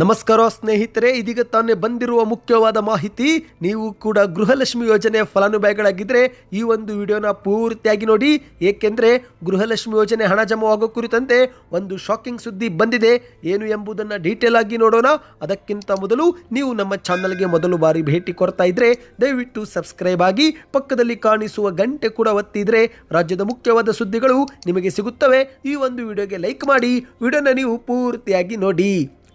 ನಮಸ್ಕಾರ ಸ್ನೇಹಿತರೆ, ಇದೀಗ ತಾನೇ ಬಂದಿರುವ ಮುಖ್ಯವಾದ ಮಾಹಿತಿ, ನೀವು ಕೂಡ ಗೃಹಲಕ್ಷ್ಮಿ ಯೋಜನೆ ಫಲಾನುಭವಿಗಳಾಗಿದ್ದರೆ ಈ ಒಂದು ವಿಡಿಯೋನ ಪೂರ್ತಿಯಾಗಿ ನೋಡಿ. ಏಕೆಂದರೆ ಗೃಹಲಕ್ಷ್ಮಿ ಯೋಜನೆ ಹಣ ಜಮಾವಾಗೋ ಕುರಿತಂತೆ ಒಂದು ಶಾಕಿಂಗ್ ಸುದ್ದಿ ಬಂದಿದೆ. ಏನು ಎಂಬುದನ್ನು ಡೀಟೇಲ್ ಆಗಿ ನೋಡೋಣ. ಅದಕ್ಕಿಂತ ಮೊದಲು ನೀವು ನಮ್ಮ ಚಾನಲ್ಗೆ ಮೊದಲು ಬಾರಿ ಭೇಟಿ ಕೊಡ್ತಾ ಇದ್ರೆ, ದಯವಿಟ್ಟು ಸಬ್ಸ್ಕ್ರೈಬ್ ಆಗಿ ಪಕ್ಕದಲ್ಲಿ ಕಾಣಿಸುವ ಗಂಟೆ ಕೂಡ ಒತ್ತಿದ್ರೆ ರಾಜ್ಯದ ಮುಖ್ಯವಾದ ಸುದ್ದಿಗಳು ನಿಮಗೆ ಸಿಗುತ್ತವೆ. ಈ ಒಂದು ವಿಡಿಯೋಗೆ ಲೈಕ್ ಮಾಡಿ. ವಿಡಿಯೋನ ನೀವು ಪೂರ್ತಿಯಾಗಿ ನೋಡಿ.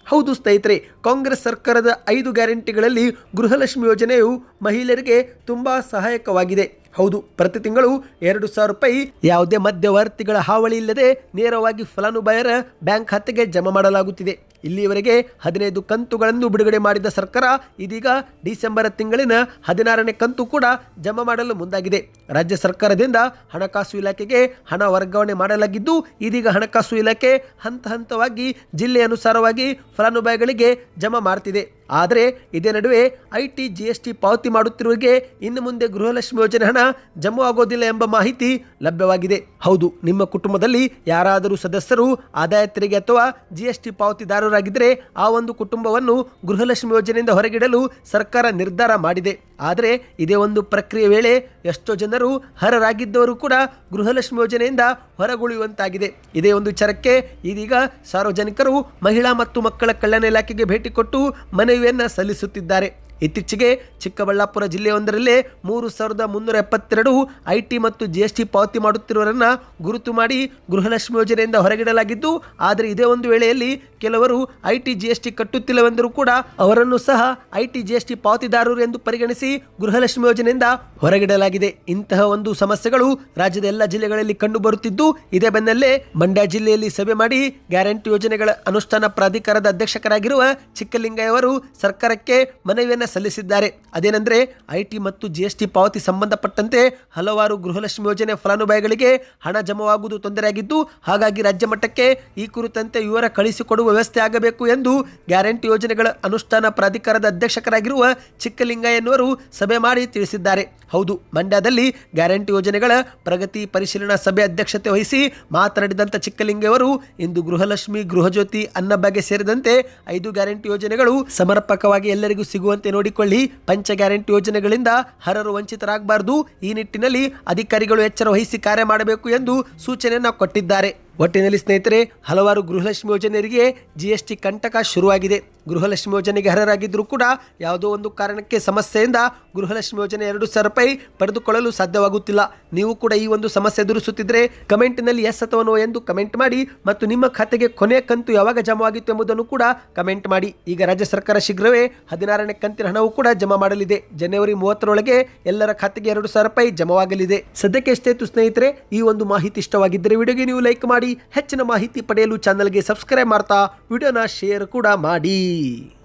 ಹೌದು ಸ್ನೇಹಿತರೆ, ಕಾಂಗ್ರೆಸ್ ಸರ್ಕಾರದ ಐದು ಗ್ಯಾರಂಟಿಗಳಲ್ಲಿ ಗೃಹಲಕ್ಷ್ಮಿ ಯೋಜನೆಯು ಮಹಿಳೆಯರಿಗೆ ತುಂಬ ಸಹಾಯಕವಾಗಿದೆ. ಹೌದು, ಪ್ರತಿ ತಿಂಗಳು ಎರಡು ಸಾವಿರ ರೂಪಾಯಿ ಯಾವುದೇ ಮಧ್ಯವರ್ತಿಗಳ ಹಾವಳಿ ಇಲ್ಲದೆ ನೇರವಾಗಿ ಫಲಾನುಭವಿಯರ ಬ್ಯಾಂಕ್ ಖಾತೆಗೆ ಜಮಾ ಮಾಡಲಾಗುತ್ತಿದೆ. ಇಲ್ಲಿಯವರೆಗೆ ಹದಿನೈದು ಕಂತುಗಳನ್ನು ಬಿಡುಗಡೆ ಮಾಡಿದ ಸರ್ಕಾರ ಇದೀಗ ಡಿಸೆಂಬರ್ ತಿಂಗಳಿನ ಹದಿನಾರನೇ ಕಂತು ಕೂಡ ಜಮಾ ಮಾಡಲು ಮುಂದಾಗಿದೆ. ರಾಜ್ಯ ಸರ್ಕಾರದಿಂದ ಹಣಕಾಸು ಇಲಾಖೆಗೆ ಹಣ ವರ್ಗಾವಣೆ ಮಾಡಲಾಗಿದ್ದು, ಇದೀಗ ಹಣಕಾಸು ಇಲಾಖೆ ಹಂತ ಹಂತವಾಗಿ ಜಿಲ್ಲೆ ಅನುಸಾರವಾಗಿ ಫಲಾನುಭವಿಗಳಿಗೆ ಜಮಾ ಮಾಡ್ತಿದೆ. ಆದರೆ ಇದೇ ನಡುವೆ I T G S T ಪಾವತಿ ಮಾಡುತ್ತಿರುವವರಿಗೆ ಇನ್ನು ಮುಂದೆ ಗೃಹಲಕ್ಷ್ಮಿ ಯೋಜನೆ ಹಣ ಜಮಾ ಆಗೋದಿಲ್ಲ ಎಂಬ ಮಾಹಿತಿ ಲಭ್ಯವಾಗಿದೆ. ಹೌದು, ನಿಮ್ಮ ಕುಟುಂಬದಲ್ಲಿ ಯಾರಾದರೂ ಸದಸ್ಯರು, ಆದಾಯ ತೆರಿಗೆ ಅಥವಾ ಜಿ ಎಸ್ ಟಿ ಪಾವತಿದಾರರಾಗಿದ್ದರೆ ಆ ಒಂದು ಕುಟುಂಬವನ್ನು ಗೃಹಲಕ್ಷ್ಮಿ ಯೋಜನೆಯಿಂದ ಹೊರಗಿಡಲು ಸರ್ಕಾರ ನಿರ್ಧಾರ ಮಾಡಿದೆ. ಆದರೆ ಇದೇ ಒಂದು ಪ್ರಕ್ರಿಯೆ ವೇಳೆ ಎಷ್ಟೋ ಜನರು ಹರರಾಗಿದ್ದವರು ಕೂಡ ಗೃಹಲಕ್ಷ್ಮಿ ಯೋಜನೆಯಿಂದ ಹೊರಗುಳಿಯುವಂತಾಗಿದೆ. ಇದೇ ಒಂದು ಚರಕ್ಕೆ ಇದೀಗ ಸಾರ್ವಜನಿಕರು ಮಹಿಳಾ ಮತ್ತು ಮಕ್ಕಳ ಕಲ್ಯಾಣ ಇಲಾಖೆಗೆ ಭೇಟಿ ಕೊಟ್ಟು ಮನವಿಯನ್ನು ಸಲ್ಲಿಸುತ್ತಿದ್ದಾರೆ. ಇತ್ತೀಚೆಗೆ ಚಿಕ್ಕಬಳ್ಳಾಪುರ ಜಿಲ್ಲೆಯೊಂದರಲ್ಲೇ ಮೂರು ಸಾವಿರದ ಮುನ್ನೂರ ಎಪ್ಪತ್ತೆರಡು ಐ ಟಿ ಮತ್ತು ಜಿ ಎಸ್ ಟಿ ಪಾವತಿ ಮಾಡುತ್ತಿರುವವರನ್ನು ಗುರುತು ಮಾಡಿ ಗೃಹಲಕ್ಷ್ಮಿ ಯೋಜನೆಯಿಂದ ಹೊರಗಿಡಲಾಗಿದ್ದು, ಆದರೆ ಇದೇ ಒಂದು ವೇಳೆಯಲ್ಲಿ ಕೆಲವರು ಐ ಟಿ ಟಿ ಕಟ್ಟುತ್ತಿಲ್ಲವೆಂದರೂ ಕೂಡ ಅವರನ್ನು ಸಹ ಐ ಟಿ ಟಿ ಪಾವತಿದಾರರು ಎಂದು ಪರಿಗಣಿಸಿ ಗೃಹಲಕ್ಷ್ಮಿ ಯೋಜನೆಯಿಂದ ಹೊರಗಿಡಲಾಗಿದೆ. ಇಂತಹ ಒಂದು ಸಮಸ್ಯೆಗಳು ರಾಜ್ಯದ ಎಲ್ಲ ಜಿಲ್ಲೆಗಳಲ್ಲಿ ಕಂಡು ಬರುತ್ತಿದ್ದು, ಇದೇ ಬೆನ್ನಲ್ಲೇ ಮಂಡ್ಯ ಜಿಲ್ಲೆಯಲ್ಲಿ ಸಭೆ ಮಾಡಿ ಗ್ಯಾರಂಟಿ ಯೋಜನೆಗಳ ಅನುಷ್ಠಾನ ಪ್ರಾಧಿಕಾರದ ಅಧ್ಯಕ್ಷಕರಾಗಿರುವ ಚಿಕ್ಕಲಿಂಗಯ್ಯ ಅವರು ಸರ್ಕಾರಕ್ಕೆ ಮನವಿಯನ್ನು ಸಲ್ಲಿಸಿದ್ದಾರೆ. ಅದೇನೆಂದರೆ, ಐಟಿ ಮತ್ತು ಜಿಎಸ್ಟಿ ಪಾವತಿ ಸಂಬಂಧಪಟ್ಟಂತೆ ಹಲವಾರು ಗೃಹಲಕ್ಷ್ಮಿ ಯೋಜನೆ ಫಲಾನುಭವಿಗಳಿಗೆ ಹಣ ಜಮವಾಗುವುದು ತೊಂದರೆಯಾಗಿದ್ದು, ಹಾಗಾಗಿ ರಾಜ್ಯ ಮಟ್ಟಕ್ಕೆ ಈ ಕುರಿತಂತೆ ವಿವರ ಕಳಿಸಿಕೊಡುವ ವ್ಯವಸ್ಥೆ ಆಗಬೇಕು ಎಂದು ಗ್ಯಾರಂಟಿ ಯೋಜನೆಗಳ ಅನುಷ್ಠಾನ ಪ್ರಾಧಿಕಾರದ ಅಧ್ಯಕ್ಷಕರಾಗಿರುವ ಚಿಕ್ಕಲಿಂಗಯ್ಯನವರು ಸಭೆ ಮಾಡಿ ತಿಳಿಸಿದ್ದಾರೆ. ಹೌದು, ಮಂಡ್ಯದಲ್ಲಿ ಗ್ಯಾರಂಟಿ ಯೋಜನೆಗಳ ಪ್ರಗತಿ ಪರಿಶೀಲನಾ ಸಭೆ ಅಧ್ಯಕ್ಷತೆ ವಹಿಸಿ ಮಾತನಾಡಿದಂಥ ಚಿಕ್ಕಲಿಂಗಯ್ಯವರು, ಇಂದು ಗೃಹಲಕ್ಷ್ಮಿ, ಗೃಹಜ್ಯೋತಿ ಅನ್ನಭಾಗ್ಯ ಸೇರಿದಂತೆ ಐದು ಗ್ಯಾರಂಟಿ ಯೋಜನೆಗಳು ಸಮರ್ಪಕವಾಗಿ ಎಲ್ಲರಿಗೂ ಸಿಗುವಂತೆ ನೋಡಿಕೊಳ್ಳಿ. ಪಂಚ ಗ್ಯಾರಂಟಿ ಯೋಜನೆಗಳಿಂದ ಹರರು ವಂಚಿತರಾಗಬಾರದು. ಈ ನಿಟ್ಟಿನಲ್ಲಿ ಅಧಿಕಾರಿಗಳು ಎಚ್ಚರ ವಹಿಸಿ ಕಾರ್ಯ ಮಾಡಬೇಕು ಎಂದು ಸೂಚನೆಯನ್ನು ಕೊಟ್ಟಿದ್ದಾರೆ. ಒಟ್ಟಿನಲ್ಲಿ ಸ್ನೇಹಿತರೆ ಹಲವಾರು ಗೃಹಲಕ್ಷ್ಮಿ ಯೋಜನೆಯರಿಗೆ ಜಿಎಸ್ಟಿ ಕಂಟಕ ಶುರುವಾಗಿದೆ. ಗೃಹಲಕ್ಷ್ಮಿ ಯೋಜನೆಗೆ ಅರ್ಹರಾಗಿದ್ದರೂ ಕೂಡ ಯಾವುದೋ ಒಂದು ಕಾರಣಕ್ಕೆ ಸಮಸ್ಯೆಯಿಂದ ಗೃಹಲಕ್ಷ್ಮಿ ಯೋಜನೆ ಎರಡು ಸಾವಿರ ರೂಪಾಯಿ ಪಡೆದುಕೊಳ್ಳಲು ಸಾಧ್ಯವಾಗುತ್ತಿಲ್ಲ. ನೀವು ಕೂಡ ಈ ಒಂದು ಸಮಸ್ಯೆ ಎದುರಿಸುತ್ತಿದ್ದರೆ ಕಮೆಂಟ್ನಲ್ಲಿ ಎಸ್ ಅಥವಾ ನೋ ಎಂದು ಕಮೆಂಟ್ ಮಾಡಿ ಮತ್ತು ನಿಮ್ಮ ಖಾತೆಗೆ ಕೊನೆಯ ಕಂತು ಯಾವಾಗ ಜಮಾ ಆಗಿತ್ತು ಎಂಬುದನ್ನು ಕೂಡ ಕಮೆಂಟ್ ಮಾಡಿ. ಈಗ ರಾಜ್ಯ ಸರ್ಕಾರ ಶೀಘ್ರವೇ ಹದಿನಾರನೇ ಕಂತಿನ ಹಣವು ಕೂಡ ಜಮಾ ಮಾಡಲಿದೆ. ಜನವರಿ ಮೂವತ್ತರೊಳಗೆ ಎಲ್ಲರ ಖಾತೆಗೆ ಎರಡು ಸಾವಿರ ರೂಪಾಯಿ ಜಮಾವಾಗಲಿದೆ. ಸದ್ಯಕ್ಕೆ ಎಷ್ಟೇತು ಸ್ನೇಹಿತರೆ, ಈ ಒಂದು ಮಾಹಿತಿ ಇಷ್ಟವಾಗಿದ್ದರೆ ವಿಡಿಯೋಗೆ ನೀವು ಲೈಕ್ ಮಾಡಿ, ಹೆಚ್ಚಿನ ಮಾಹಿತಿ ಪಡೆಯಲು ಚಾನಲ್ಗೆ ಸಬ್ಸ್ಕ್ರೈಬ್ ಮಾಡ್ತಾ, ವಿಡಿಯೋನ ಶೇರ್ ಕೂಡ ಮಾಡಿ. Bye.